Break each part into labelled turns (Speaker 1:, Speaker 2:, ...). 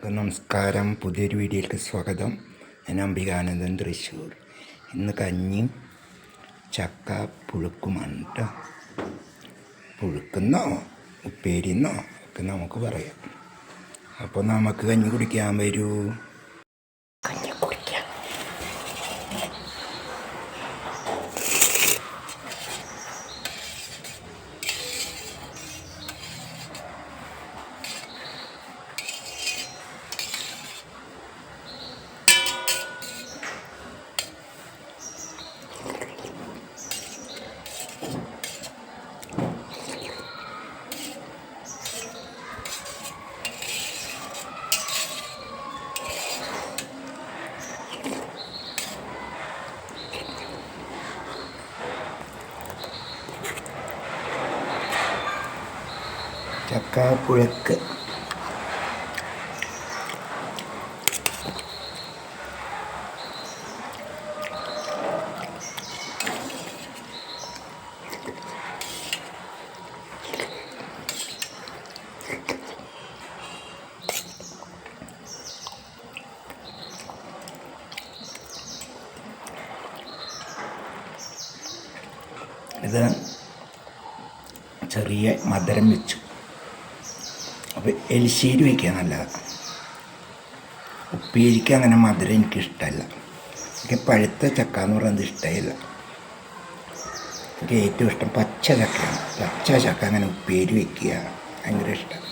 Speaker 1: അപ്പം നമസ്കാരം. പുതിയൊരു വീഡിയോയിലേക്ക് സ്വാഗതം. ഞാൻ അംബികാനന്ദൻ തൃശ്ശൂർ. ഇന്ന് കഞ്ഞിയും ചക്ക പുഴുക്കുമാണ് കേട്ടോ പുഴുക്കുന്നോ? ഉപ്പേരിന്നോ? ഒക്കെ നമുക്ക് പറയാം. അപ്പോൾ നമുക്ക് കഞ്ഞി കുടിക്കാൻ വരൂ. ചക്ക പുഴക്ക് ഇത് ചെറിയ മധുരം വെച്ചു. അപ്പോൾ എലിശ്ശേരി വയ്ക്കുക നല്ലതാണ് ഉപ്പേരിക്ക് അങ്ങനെ മധുരം എനിക്കിഷ്ടമല്ല എനിക്ക് പഴുത്ത ചക്ക എന്ന് പറയുന്നത് ഇഷ്ടമില്ല. എനിക്ക് ഏറ്റവും ഇഷ്ടം പച്ച ചക്കയാണ്. പച്ച ചക്ക അങ്ങനെ ഉപ്പേരി വയ്ക്കുക ഭയങ്കര ഇഷ്ടം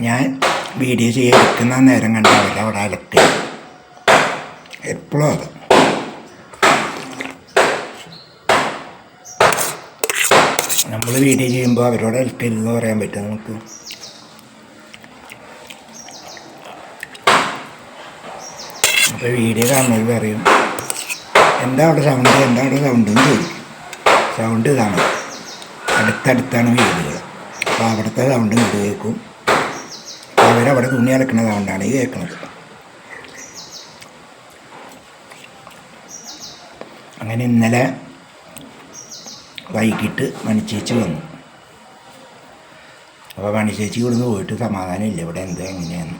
Speaker 1: ഞാൻ വീഡിയോ ചെയ്തെടുക്കുന്ന നേരം കണ്ടാവില്ല അവിടെ അലക്ക് എപ്പോഴും അത്. നമ്മൾ വീഡിയോ ചെയ്യുമ്പോൾ അവരോട് അലക്കരുതെന്ന് പറയാൻ പറ്റും നമുക്ക്? അപ്പോൾ വീഡിയോ കാണുന്നത് പറയും എന്താ അവിടെ സൗണ്ട് എന്താ അവിടെ സൗണ്ട് ചോദിക്കും. സൗണ്ട് ഇതാണ് അടുത്തടുത്താണ് വീടുകൾ അപ്പോൾ അവിടുത്തെ സൗണ്ട് ഇങ്ങോട്ട് കേൾക്കും. അവരവിടെ തുണി അലക്കണത് കൊണ്ടാണ് കേൾക്കുന്നത്. അങ്ങനെ ഇന്നലെ വൈകിട്ട് മണിച്ചേച്ചി വന്നു. അപ്പോൾ മണിച്ചേച്ചി ഇവിടുന്ന് പോയിട്ട് സമാധാനമില്ല. ഇവിടെ എന്താ എങ്ങനെയാന്ന്.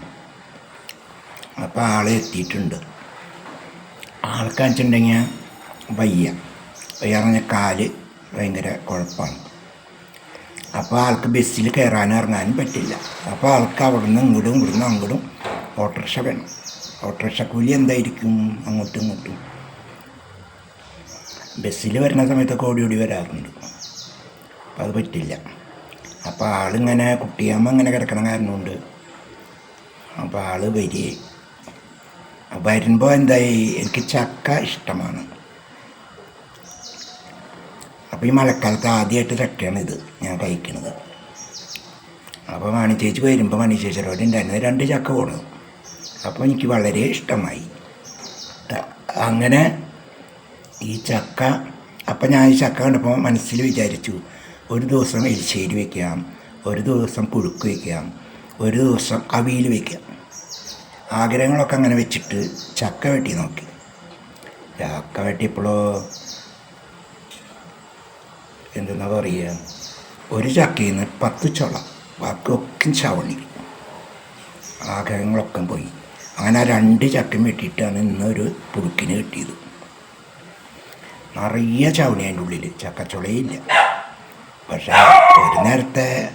Speaker 1: അപ്പോൾ ആൾ എത്തിയിട്ടുണ്ട്. ആൾക്ക് വെച്ചിട്ടുണ്ടെങ്കിൽ വയ്യ. വയ്യ പറഞ്ഞ കാൽ ഭയങ്കര കുഴപ്പമാണ് അപ്പോൾ ആൾക്ക് ബസ്സിൽ കയറാനും ഇറങ്ങാനും പറ്റില്ല. അപ്പോൾ ആൾക്ക് അവിടെ നിന്ന് ഇങ്ങോട്ടും ഇവിടുന്ന് അങ്ങോട്ടും ഓട്ടോറിക്ഷ വേണം. ഓട്ടോറിക്ഷ കൂലി എന്തായിരിക്കും? അങ്ങോട്ടും ഇങ്ങോട്ടും. ബസ്സിൽ വരുന്ന സമയത്തൊക്കെ ഓടി ഓടി വരാറുണ്ട്. അപ്പം അത് പറ്റില്ല. അപ്പോൾ ആളിങ്ങനെ കുട്ടിയമ്മ ഇങ്ങനെ കിടക്കണ കാരണമുണ്ട്. അപ്പോൾ ആൾ വരികയായി. വരുമ്പോൾ എന്തായി? എനിക്ക് ചക്ക ഇഷ്ടമാണ്. അപ്പോൾ ഈ മഴക്കാലത്ത് ആദ്യമായിട്ട് ഇത് ഞാൻ കഴിക്കുന്നത് അപ്പോൾ മണി ചേച്ചി വരുമ്പോൾ മണി ചേച്ചിയോട് ഉണ്ടായിരുന്നത് രണ്ട് ചക്ക പോണു. അപ്പോൾ എനിക്ക് വളരെ ഇഷ്ടമായി. അങ്ങനെ ഈ ചക്ക അപ്പം ഞാൻ ഈ ചക്ക കണ്ടപ്പോൾ മനസ്സിൽ വിചാരിച്ചു ഒരു ദിവസം എരിശ്ശേരി വയ്ക്കാം ഒരു ദിവസം പുഴുക്ക് വയ്ക്കാം ഒരു ദിവസം അവിയിൽ വയ്ക്കാം ആഗ്രഹങ്ങളൊക്കെ അങ്ങനെ വെച്ചിട്ട് ചക്ക വെട്ടി നോക്കി. ചക്ക വെട്ടിയപ്പോഴോ എന്തെന്നാ പറയുക ഒരു ചക്കയിൽ നിന്ന് പത്ത് ചുള ബാക്കിയൊക്കെ ചവണി. ആഗ്രഹങ്ങളൊക്കെ പോയി. അങ്ങനെ ആ രണ്ട് ചക്കയും വെട്ടിയിട്ടാണ് ഇന്നൊരു പുഴുക്കിന് കിട്ടിയത്. നിറയെ ചവണി അതിന്റെ ഉള്ളിൽ ചക്കച്ചുളയില്ല. പക്ഷേ ഒരു നേരത്തെ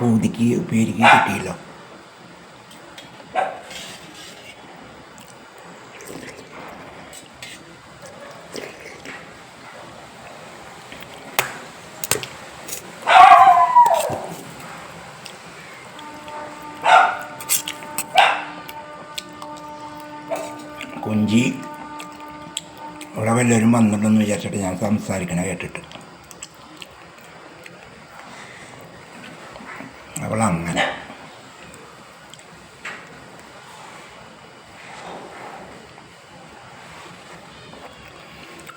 Speaker 1: പൂതിക്ക് ഉപ്പേരിക്ക് കിട്ടിയല്ലോ. ഇവിടെ വല്ലവരും വന്നിട്ടുണ്ടെന്ന് വിചാരിച്ചിട്ട് ഞാൻ സംസാരിക്കണ കേട്ടിട്ട്. അവൾ അങ്ങനെ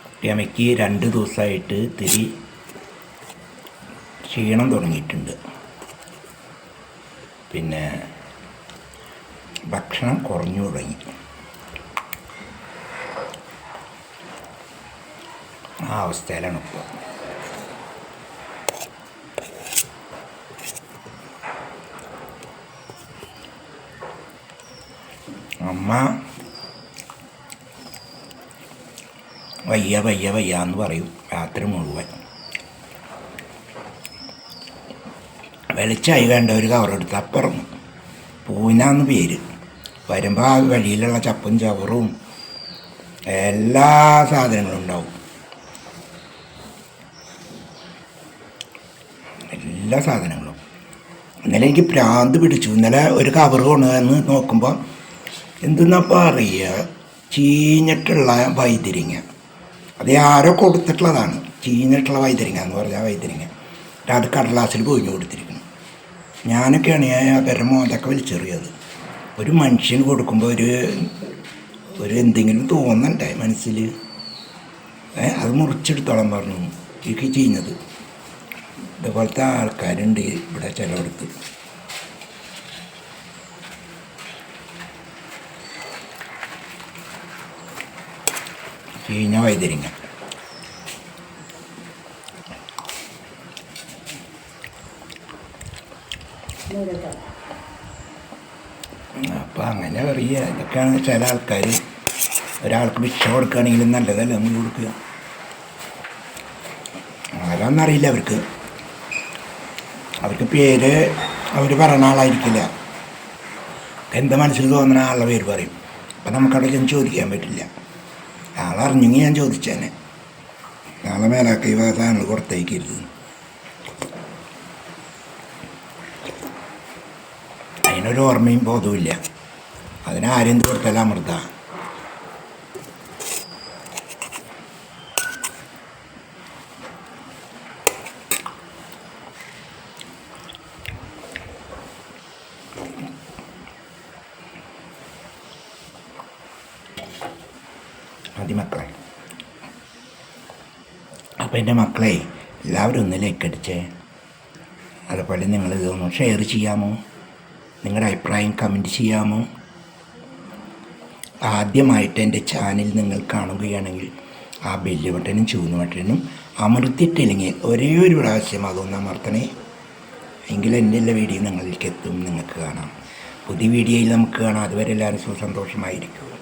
Speaker 1: കുട്ടിയമ്മയ്ക്ക് രണ്ട് ദിവസമായിട്ട് തിരി ക്ഷീണം തുടങ്ങിയിട്ടുണ്ട്. പിന്നെ ഭക്ഷണം കുറഞ്ഞു തുടങ്ങി. ആ അവസ്ഥയിലാണ് ഇപ്പോൾ അമ്മ. വയ്യ വയ്യ വയ്യ എന്ന് പറയും. രാത്രി മുഴുവൻ. വെളിച്ചായി വേണ്ട ഒരു കവറെടുത്ത് അപ്പുറന്നു പൂനാന്ന് പേര്. വരുമ്പോൾ ആ വഴിയിലുള്ള ചപ്പും ചവറും എല്ലാ സാധനങ്ങളും ഉണ്ടാവും. എല്ലാ സാധനങ്ങളും. ഇന്നലെ എനിക്ക് പ്രാന്ത് പിടിച്ചു. ഇന്നലെ ഒരു കവർ കൊണ്ടുവന്ന് നോക്കുമ്പോൾ എന്തെന്നപ്പോൾ അറിയുക ചീഞ്ഞിട്ടുള്ള വൈതിരിങ്ങ. അത് ആരോ കൊടുത്തിട്ടുള്ളതാണ്. ചീഞ്ഞിട്ടുള്ള വൈതിരിങ്ങ എന്ന് പറഞ്ഞാൽ വൈതിരിങ്ങ. അത് കടലാസിൽ പൊഴിഞ്ഞു കൊടുത്തിരിക്കുന്നു. ഞാനൊക്കെയാണ് ഞാൻ അവരുടെ മോതൊക്കെ വലിച്ചെറിയത് ഒരു മനുഷ്യന് കൊടുക്കുമ്പോൾ ഒരു ഒരു എന്തെങ്കിലും തോന്നണ്ടേ മനസ്സിൽ അത് മുറിച്ചെടുത്തോളം പറഞ്ഞു. എനിക്ക് ചെയ്യുന്നത് ഇതുപോലത്തെ ആൾക്കാരുണ്ട് ഇവിടെ ചിലയിടത്ത്. ചീഞ്ഞ വൈതരിങ്ങ. അപ്പം അങ്ങനെ പറയുക ഇതൊക്കെയാണ് ചില ആൾക്കാർ ഒരാൾക്ക് ഭിക്ഷ കൊടുക്കുകയാണെങ്കിലും നല്ലതല്ലേ നമ്മൾ കൊടുക്കുക. ആരാന്നറിയില്ല അവർക്ക്. അവർക്ക് പേര് അവർ പറയുന്ന ആളായിരിക്കില്ല. എന്താ മനസ്സിൽ തോന്നുന്ന ആളുടെ പേര് പറയും. അപ്പം നമുക്കവിടെ ചോദിക്കാൻ പറ്റില്ല. ആളറിഞ്ഞെങ്കിൽ ഞാൻ ചോദിച്ചേനെ. നാളെ മേലാക്ക ഈ സാധനങ്ങൾ കൊടുത്തേക്കരുത് അതിനൊരു ഓർമ്മയും ബോധവുമില്ല. അതിനാരെന്ത് കൊടുത്താലും അമൃത. മതി മക്കളെ അപ്പോൾ എന്റെ മക്കളെ എല്ലാവരും ഒന്ന് ലൈക്ക് അടിച്ചേ. അതുപോലെ നിങ്ങൾ ഇതൊന്ന് ഷെയർ ചെയ്യാമോ? നിങ്ങളുടെ അഭിപ്രായം കമന്റ് ചെയ്യാമോ? ആദ്യമായിട്ട് എന്റെ ചാനൽ നിങ്ങൾ കാണുകയാണെങ്കിൽ ആ ബെല്ല് ബട്ടനും ചുവന്ന ബട്ടനും അമർത്തിയിട്ടില്ലെങ്കിൽ ഒരേ ഒരു പ്രാവശ്യം അതൊന്ന് അമർത്തണേ. എങ്കിൽ എന്റെ എല്ലാ വീഡിയോ നിങ്ങളിലേക്ക് എത്തും. നിങ്ങൾക്ക് കാണാം. പുതിയ വീഡിയോയിൽ നമുക്ക് കാണാം. അതുവരെ എല്ലാവരും സുസന്തോഷമായിരിക്കും